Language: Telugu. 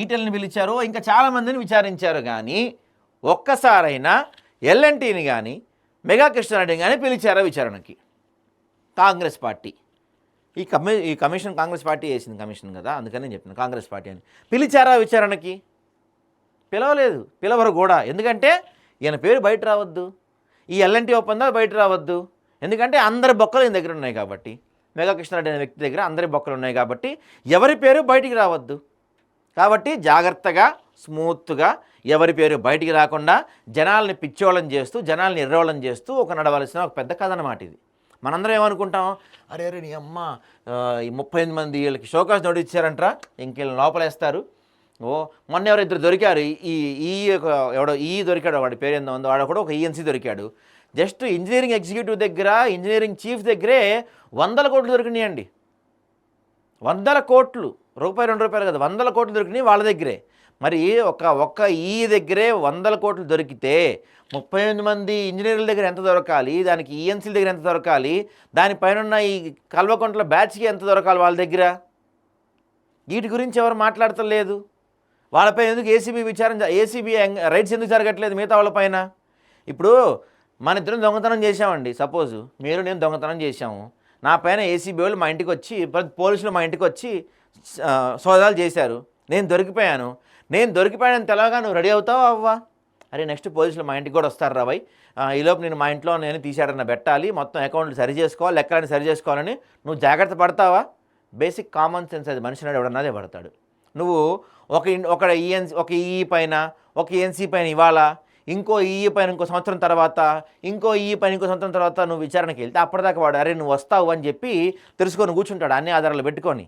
ఈటల్ని పిలిచారో ఇంకా చాలామందిని విచారించారు కానీ ఒక్కసారైనా ఎల్ఎన్టీని కానీ మెగా కృష్ణారెడ్డిని కానీ పిలిచారా విచారణకి? కాంగ్రెస్ పార్టీ. ఈ కమి ఈ కమిషన్ కాంగ్రెస్ పార్టీ వేసింది కమిషన్ కదా అందుకని నేను చెప్తున్నాను కాంగ్రెస్ పార్టీ అని. పిలిచారా విచారణకి? పిలవలేదు పిలవరు కూడా. ఎందుకంటే ఈయన పేరు బయట రావద్దు. ఈ ఎల్ఎన్టీ ఒప్పందాలు బయట రావద్దు. ఎందుకంటే అందరి బొక్కలు ఈయన దగ్గర ఉన్నాయి కాబట్టి. మెగా కృష్ణారెడ్డి అనే వ్యక్తి దగ్గర అందరి బొక్కలు ఉన్నాయి కాబట్టి ఎవరి పేరు బయటికి రావద్దు. కాబట్టి జాగ్రత్తగా స్మూత్గా ఎవరి పేరు బయటికి రాకుండా జనాల్ని పిచ్చోళం చేస్తూ జనాల్ని ఎర్రోళం చేస్తూ ఒక నడవలసిన ఒక పెద్ద కథ అనమాట ఇది. మనందరం ఏమనుకుంటాం? అరే అరే నీ అమ్మ ఈ ముప్పై ఎనిమిది మంది వీళ్ళకి షోకాస్ నోటీస్ ఇచ్చారంట్రా ఇంకెళ్ళి లోపలేస్తారు. ఓ మొన్న ఎవరు ఇద్దరు దొరికారు? ఈ ఈ ఎవడో ఈ దొరికాడు వాడి పేరు ఏందో ఉందో వాడు కూడా ఒక ఈఎన్సీ దొరికాడు. జస్ట్ ఇంజనీరింగ్ ఎగ్జిక్యూటివ్ దగ్గర ఇంజనీరింగ్ చీఫ్ దగ్గరే వందల కోట్లు దొరికినాయండి. వందల కోట్లు రూపాయి రెండు రూపాయలు కదా వందల కోట్లు దొరికినాయి వాళ్ళ దగ్గరే. మరి ఒక ఒక్క ఈ దగ్గరే వందల కోట్లు దొరికితే ముప్పై ఎనిమిది మంది ఇంజనీర్ల దగ్గర ఎంత దొరకాలి దానికి ఈఎన్సీల దగ్గర ఎంత దొరకాలి దానిపైన ఉన్న ఈ కల్వకుంట్ల బ్యాచ్కి ఎంత దొరకాలి వాళ్ళ దగ్గర? వీటి గురించి ఎవరు మాట్లాడతలేదు వాళ్ళపై ఎందుకు ఏసీబీ విచారం ఏసీబీ రైట్స్ ఎందుకు జరగట్లేదు మిగతా వాళ్ళపైన ఇప్పుడు మన ఇద్దరం దొంగతనం చేశామండి సపోజ్. మీరు నేను దొంగతనం చేశాము. నా పైన ఏసీబీ వాళ్ళు మా ఇంటికి వచ్చి పోలీసులు మా ఇంటికి వచ్చి సోదాలు చేశారు. నేను దొరికిపోయాను. నేను దొరికిపోయాను తెలవగా నువ్వు రెడీ అవుతావా అవ్వా? అరే నెక్స్ట్ పోలీసులు మా ఇంటికి కూడా వస్తారు రాబాయ్ ఈలోపు నేను మా ఇంట్లో నేను తీసాడన్న పెట్టాలి. మొత్తం అకౌంట్లు సరి చేసుకోవాలి. లెక్కలని సరి చేసుకోవాలని నువ్వు జాగ్రత్త పడతావా? బేసిక్ కామన్ సెన్స్ అది. మనిషి నాడు ఎవడన్నదే పడతాడు. నువ్వు ఒక ఒక ఈఎన్సీ ఒక ఈ పైన ఒక ఈఎన్సీ పైన ఇవాళ ఇంకో ఈ పైన ఇంకో సంవత్సరం తర్వాత ఇంకో ఈ పైన ఇంకో సంవత్సరం తర్వాత నువ్వు విచారణకి వెళ్తే అప్పటిదాకా వాడు అరే నువ్వు వస్తావు అని చెప్పి తెలుసుకొని కూర్చుంటాడు అన్ని ఆధారాలు పెట్టుకొని.